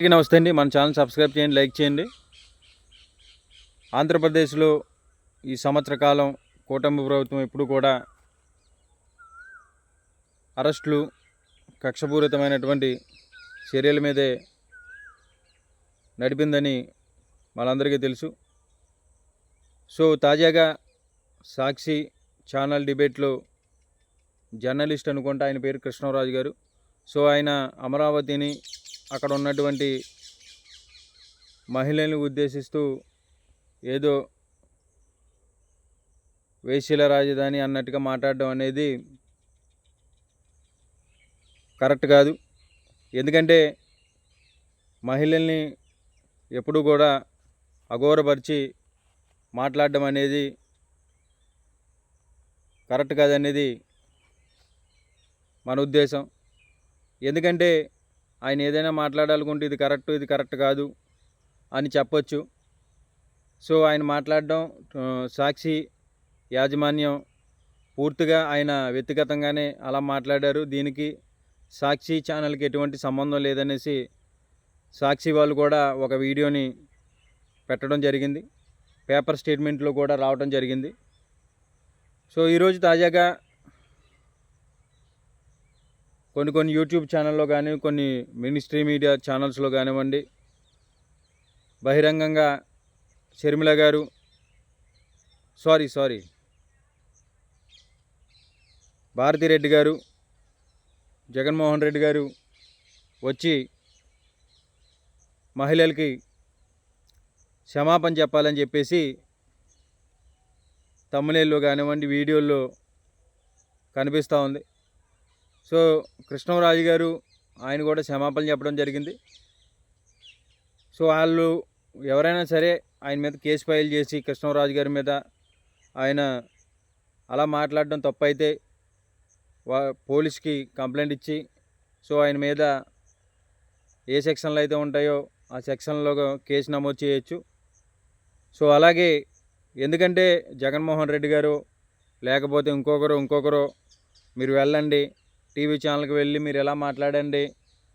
అందరికీ నమస్తే అండి. మన ఛానల్ సబ్స్క్రైబ్ చేయండి లైక్ చేయండి. ఆంధ్రప్రదేశ్లో ఈ సంవత్సర కాలం కూటమి ప్రభుత్వం ఎప్పుడు కూడా అరెస్టులు కక్షపూరితమైనటువంటి చర్యల మీదే నడిపిందని మనందరికీ తెలుసు. సో తాజాగా సాక్షి ఛానల్ డిబేట్లో జర్నలిస్ట్ అనుకుంటా ఆయన పేరు కృష్ణరాజు గారు. సో ఆయన అమరావతిని అక్కడ ఉన్నటువంటి మహిళలను ఉద్దేశిస్తూ ఏదో వేశ్యల రాజధాని అన్నట్టుగా మాట్లాడడం అనేది కరెక్ట్ కాదు. ఎందుకంటే మహిళల్ని ఎప్పుడు కూడా అఘోరపరిచి మాట్లాడడం అనేది కరెక్ట్ కాదనేది మన ఉద్దేశం. ఎందుకంటే ఆయన ఏదైనా మాట్లాడాలనుకుంటే ఇది కరెక్ట్ ఇది కరెక్ట్ కాదు అని చెప్పొచ్చు. సో ఆయన మాట్లాడడం సాక్షి యాజమాన్యం పూర్తిగా ఆయన వ్యక్తిగతంగానే అలా మాట్లాడారు. దీనికి సాక్షి ఛానల్కి ఎటువంటి సంబంధం లేదనేసి సాక్షి వాళ్ళు కూడా ఒక వీడియోని పెట్టడం జరిగింది. పేపర్ స్టేట్మెంట్లో కూడా రావడం జరిగింది. సో ఈరోజు తాజాగా కొన్ని కొన్ని యూట్యూబ్ ఛానల్లో కానీ కొన్ని మినిస్ట్రీ మీడియా ఛానల్స్లో కానివ్వండి. బహిరంగంగా షర్మిల గారు సారీ సారీ భారతిరెడ్డి గారు జగన్మోహన్ రెడ్డి గారు వచ్చి మహిళలకి క్షమాపణ చెప్పాలని చెప్పేసి తమ్ముళ్ళలో కానివ్వండి వీడియోల్లో కనిపిస్తూ ఉంది. సో కృష్ణరాజు గారు ఆయన కూడా క్షమాపణలు చెప్పడం జరిగింది. సో వాళ్ళు ఎవరైనా సరే ఆయన మీద కేసు ఫైల్ చేసి కృష్ణరాజు గారి మీద ఆయన అలా మాట్లాడడం తప్పైతే వా పోలీస్కి కంప్లైంట్ ఇచ్చి సో ఆయన మీద ఏ సెక్షన్లు అయితే ఉంటాయో ఆ సెక్షన్లో కేసు నమోదు చేయొచ్చు. సో అలాగే ఎందుకంటే జగన్మోహన్ రెడ్డి గారు లేకపోతే ఇంకొకరు ఇంకొకరు మీరు వెళ్ళండి టీవీ ఛానల్కి వెళ్ళి మీరు ఎలా మాట్లాడండి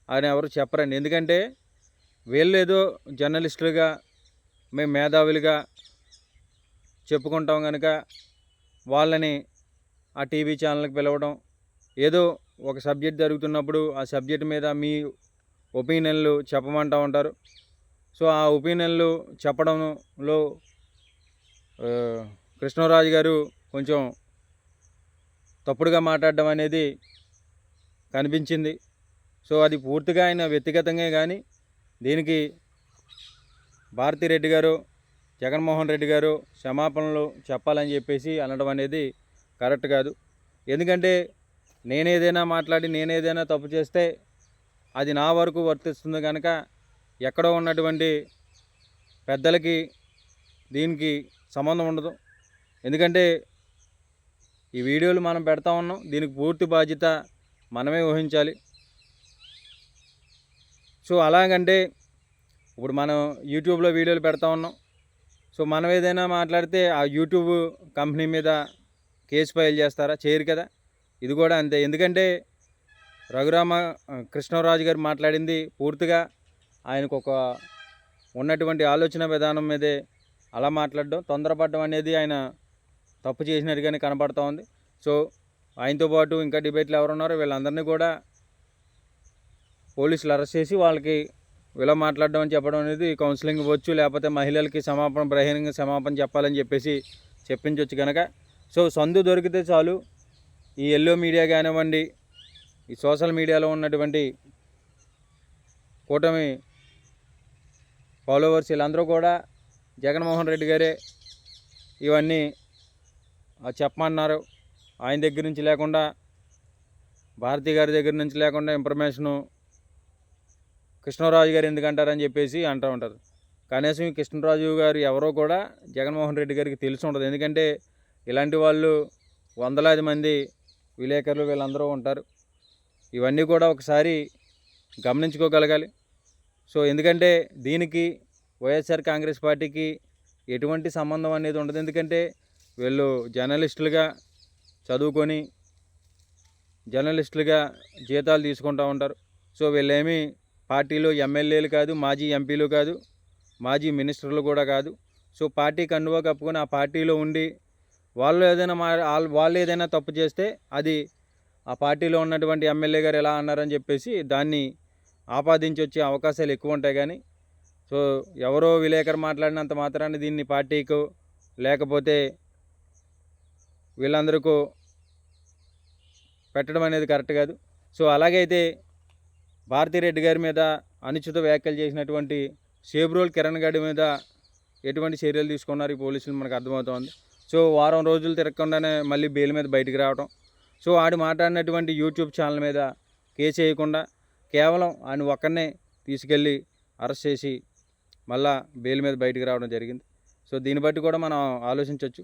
అని ఎవరు చెప్పరండి. ఎందుకంటే వీళ్ళు ఏదో జర్నలిస్టులుగా మేము మేధావులుగా చెప్పుకుంటాం కనుక వాళ్ళని ఆ టీవీ ఛానల్కి పిలవడం ఏదో ఒక సబ్జెక్ట్ జరుగుతున్నప్పుడు ఆ సబ్జెక్ట్ మీద మీ ఒపీనియన్లు చెప్పమంటూ ఉంటారు. సో ఆ ఒపీనియన్లు చెప్పడంలో కృష్ణరాజు గారు కొంచెం తప్పుడుగా మాట్లాడడం అనేది కనిపించింది. సో అది పూర్తిగా ఆయన వ్యక్తిగతంగా కానీ దీనికి భారతిరెడ్డి గారు జగన్మోహన్ రెడ్డి గారు క్షమాపణలు చెప్పాలని చెప్పేసి అనడం అనేది కరెక్ట్ కాదు. ఎందుకంటే నేనేదైనా మాట్లాడి నేనేదైనా తప్పు చేస్తే అది నా వరకు వర్తిస్తుంది కనుక ఎక్కడో ఉన్నటువంటి పెద్దలకి దీనికి సంబంధం ఉండదు. ఎందుకంటే ఈ వీడియోలు మనం పెడతా ఉన్నాం. దీనికి పూర్తి బాధ్యత మనమే ఊహించాలి. సో అలాగంటే ఇప్పుడు మనం యూట్యూబ్లో వీడియోలు పెడతా ఉన్నాం. సో మనం ఏదైనా మాట్లాడితే ఆ యూట్యూబ్ కంపెనీ మీద కేసు ఫైల్ చేస్తారా? చేయరు కదా? ఇది కూడా అంతే. ఎందుకంటే రఘురామ కృష్ణరాజు గారు మాట్లాడింది పూర్తిగా ఆయనకు ఒక ఉన్నటువంటి ఆలోచన విధానం మీదే అలా మాట్లాడడం తొందరపడడం అనేది ఆయన తప్పు చేసినట్టుగానే కనపడుతూ ఉంది. సో ఆయనతో పాటు ఇంకా డిబేట్లు ఎవరు ఉన్నారో వీళ్ళందరినీ కూడా పోలీసులు అరెస్ట్ చేసి వాళ్ళకి ఇలా మాట్లాడడం అని చెప్పడం అనేది కౌన్సిలింగ్ ఇవ్వచ్చు లేకపోతే మహిళలకి సమాపణ బహిరంగ సమాపణ చెప్పాలని చెప్పేసి చెప్పించవచ్చు కనుక సో సందు దొరికితే చాలు. ఈ ఎల్లో మీడియా కానివ్వండి ఈ సోషల్ మీడియాలో ఉన్నటువంటి కూటమి ఫాలోవర్స్ వీళ్ళందరూ కూడా జగన్మోహన్ రెడ్డి గారే ఇవన్నీ చెప్పమన్నారు. ఆయన దగ్గర నుంచి లేకుండా భారతి గారి దగ్గర నుంచి లేకుండా ఇన్ఫర్మేషను కృష్ణరాజు గారు ఎందుకంటారని చెప్పేసి అంటూ ఉంటారు. కనీసం ఈ కృష్ణరాజు గారు ఎవరో కూడా జగన్మోహన్ రెడ్డి గారికి తెలిసి ఉండదు. ఎందుకంటే ఇలాంటి వాళ్ళు వందలాది మంది విలేకరులు వీళ్ళందరూ ఉంటారు. ఇవన్నీ కూడా ఒకసారి గమనించుకోగలగాలి. సో ఎందుకంటే దీనికి వైఎస్ఆర్ కాంగ్రెస్ పార్టీకి ఎటువంటి సంబంధం అనేది ఉండదు. ఎందుకంటే వీళ్ళు జర్నలిస్టులుగా చదువుకొని జర్నలిస్టులుగా జీతాలు తీసుకుంటూ ఉంటారు. సో వీళ్ళేమి పార్టీలో ఎమ్మెల్యేలు కాదు మాజీ ఎంపీలు కాదు మాజీ మినిస్టర్లు కూడా కాదు. సో పార్టీ కండువా కప్పుకొని ఆ పార్టీలో ఉండి వాళ్ళు ఏదైనా మా వాళ్ళు- వాళ్ళు ఏదైనా తప్పు చేస్తే అది ఆ పార్టీలో ఉన్నటువంటి ఎమ్మెల్యే గారు ఎలా అన్నారని చెప్పేసి దాన్ని ఆపాదించి వచ్చే అవకాశాలు ఎక్కువ ఉంటాయి కానీ సో ఎవరో విలేకరు మాట్లాడినంత మాత్రాన్ని దీన్ని పార్టీకు లేకపోతే వీళ్ళందరికీ పెట్టడం అనేది కరెక్ట్ కాదు. సో అలాగైతే భారతిరెడ్డి గారి మీద అనుచిత వ్యాఖ్యలు చేసినటువంటి సేబ్రోల్ కిరణ్ గారి మీద ఎటువంటి చర్యలు తీసుకున్నారు ఈ పోలీసులు మనకు అర్థమవుతోంది. సో వారం రోజులు తిరగకుండానే మళ్ళీ బెయిల్ మీద బయటికి రావడం సో ఆడు మాట్లాడినటువంటి యూట్యూబ్ ఛానల్ మీద కేసు వేయకుండా కేవలం ఆయన ఒక్కనే తీసుకెళ్ళి అరెస్ట్ చేసి మళ్ళా బెయిల్ మీద బయటికి రావడం జరిగింది. సో దీన్ని బట్టి కూడా మనం ఆలోచించవచ్చు